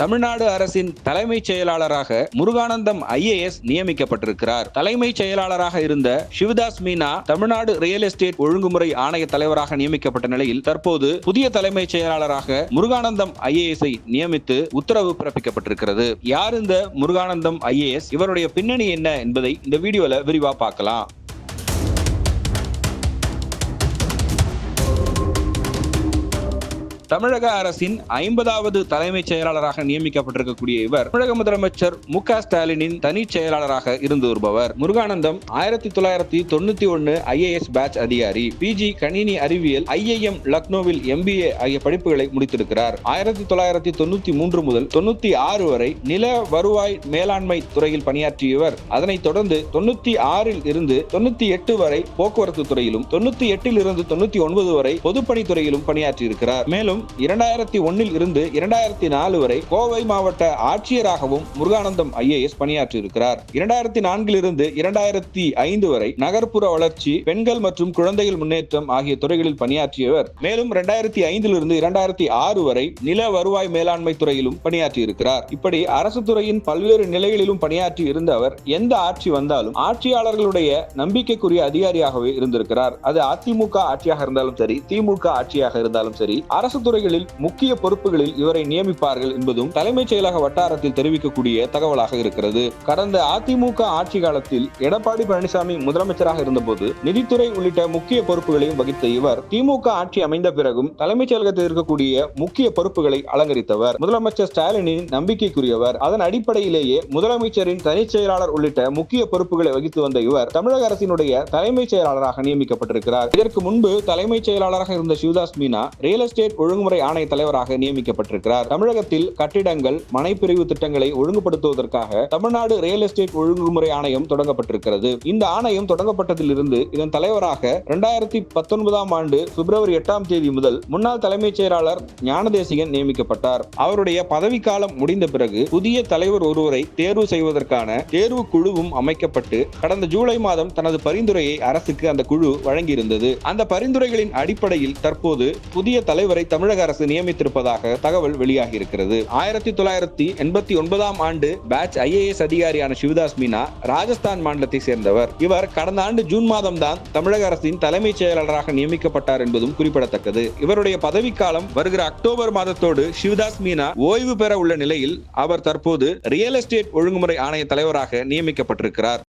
தமிழ்நாடு அரசின் தலைமைச் செயலாளராக முருகானந்தம் ஐஏஎஸ் நியமிக்கப்பட்டிருக்கிறார். தலைமைச் செயலாளராக இருந்த சிவதாஸ் மீனா தமிழ்நாடு ரியல் எஸ்டேட் ஒழுங்குமுறை ஆணைய தலைவராக நியமிக்கப்பட்ட நிலையில் தற்போது புதிய தலைமைச் செயலாளராக முருகானந்தம் ஐஏஎஸ்ஐ நியமித்து உத்தரவு பிறப்பிக்கப்பட்டிருக்கிறது. யார் இந்த முருகானந்தம் ஐஏஎஸ்? இவருடைய பின்னணி என்ன என்பதை இந்த வீடியோல விரிவா பார்க்கலாம். தமிழக அரசின் ஐம்பதாவது தலைமைச் செயலாளராக நியமிக்கப்பட்டிருக்கக்கூடிய இவர் தமிழக முதலமைச்சர் மு க ஸ்டாலினின் தனி செயலாளராக இருந்து வருபவர். முருகானந்தம் ஆயிரத்தி தொள்ளாயிரத்தி தொண்ணூத்தி ஒன்னு ஐஏஎஸ் பேட்ச் அதிகாரி. பிஜி கணினி அறிவியல் ஐஏஎம் லக்னோவில் எம்பிஏ ஆகிய படிப்புகளை முடித்திருக்கிறார். ஆயிரத்தி தொள்ளாயிரத்தி தொண்ணூத்தி மூன்று முதல் தொண்ணூத்தி ஆறு வரை நில வருவாய் மேலாண்மை துறையில் பணியாற்றிய இவர் அதனைத் தொடர்ந்து தொண்ணூத்தி ஆறில் இருந்து தொண்ணூத்தி எட்டு வரை போக்குவரத்து துறையிலும் தொண்ணூத்தி எட்டில் இருந்து தொண்ணூத்தி ஒன்பது வரை பொதுப்பணித்துறையிலும் பணியாற்றியிருக்கிறார். மேலும் இரண்டாயிரத்தி ஒன்னில் இருந்து இரண்டாயிரத்தி நாலு வரை கோவை மாவட்ட ஆட்சியராகவும் முருகானந்தம் ஐஏஎஸ் பணியாற்றியிருக்கிறார். இரண்டாயிரத்தி நான்கில் இருந்து இரண்டாயிரத்தி ஐந்து வரை நகர்ப்புற வளர்ச்சி பெண்கள் மற்றும் குழந்தைகள் முன்னேற்றம் ஆகிய துறைகளில் பணியாற்றியவர். மேலும் இரண்டாயிரத்தி ஐந்தில் இருந்து இரண்டாயிரத்தி ஆறு வரை நில வருவாய் மேலாண்மை துறையிலும் பணியாற்றியிருக்கிறார். இப்படி அரசு துறையின் பல்வேறு நிலைகளிலும் பணியாற்றி இருந்த அவர் எந்த ஆட்சி வந்தாலும் ஆட்சியாளர்களுடைய நம்பிக்கைக்குரிய அதிகாரியாகவே இருந்திருக்கிறார். அது அதிமுக ஆட்சியாக இருந்தாலும் சரி திமுக ஆட்சியாக இருந்தாலும் சரி அரசு பல்துறைகளில் முக்கிய பொறுப்புகளில் இவரை நியமிப்பார்கள் என்பதும் தலைமைச் செயலக வட்டாரத்தில் தெரிவிக்கக்கூடிய தகவலாக இருக்கிறது. கடந்த அதிமுக ஆட்சி காலத்தில் எடப்பாடி பழனிசாமி முதலமைச்சராக இருந்தபோது நிதித்துறை உள்ளிட்ட முக்கிய பொறுப்புகளையும் வகித்த இவர் திமுக ஆட்சி அமைந்த பிறகும் தலைமைச் செயலகத்தில் இருக்கக்கூடிய முக்கிய பொறுப்புகளை அலங்கரித்தவர். முதலமைச்சர் ஸ்டாலினின் நம்பிக்கைக்குரியவர். அதன் அடிப்படையிலேயே முதலமைச்சரின் தனிச் செயலாளர் உள்ளிட்ட முக்கிய பொறுப்புகளை வகித்து வந்த இவர் தமிழக அரசினுடைய தலைமைச் செயலாளராக நியமிக்கப்பட்டிருக்கிறார். இதற்கு முன்பு தலைமைச் செயலாளராக இருந்த சிவதாஸ் மீனா ரியல் எஸ்டேட் ஒழுங்குமுறை ஆணைய தலைவராக நியமிக்கப்பட்டிருக்கிறார். தமிழகத்தில் கட்டிடங்கள் மனைப்பிரிவு திட்டங்களை ஒழுங்குபடுத்துவதற்காக தமிழ்நாடு ரியல் எஸ்டேட் ஒழுங்குமுறை ஆணையம் தொடங்கப்பட்டிருக்கிறது. இந்த ஆணையம் தொடங்கப்பட்டதிலிருந்து இதன் தலைவராக இரண்டாயிரத்தி பத்தொன்பதாம் ஆண்டு பிப்ரவரி எட்டாம் தேதி முதல் முன்னாள் தலைமைச் செயலாளர் ஞானதேசிகன் நியமிக்கப்பட்டார். அவருடைய பதவிக்காலம் முடிந்த பிறகு புதிய தலைவர் ஒருவரை தேர்வு செய்வதற்கான தேர்வு குழுவும் அமைக்கப்பட்டு கடந்த ஜூலை மாதம் தனது பரிந்துரையை அரசுக்கு அந்த குழு வழங்கியிருந்தது. அந்த பரிந்துரைகளின் அடிப்படையில் தற்போது புதிய தலைவரை தமிழ் தமிழக அரசு நியமித்திருப்பதாக தகவல் வெளியாகி இருக்கிறது ஆயிரத்தி தொள்ளாயிரத்தி எண்பத்தி ஒன்பதாம் ஆண்டு பேட்ச் ஐஏஎஸ் அதிகாரியான சிவதாஸ் மீனா ராஜஸ்தான் மாநிலத்தை சேர்ந்தவர். இவர் கடந்த ஆண்டு ஜூன் மாதம் தான் தமிழக அரசின் தலைமைச் செயலாளராக நியமிக்கப்பட்டார் என்பதும் குறிப்பிடத்தக்கது. இவருடைய பதவிக்காலம் வருகிற அக்டோபர் மாதத்தோடு சிவதாஸ் மீனா ஓய்வு பெற உள்ள நிலையில் அவர் தற்போது ரியல் எஸ்டேட் ஒழுங்குமுறை ஆணைய தலைவராக நியமிக்கப்பட்டிருக்கிறார்.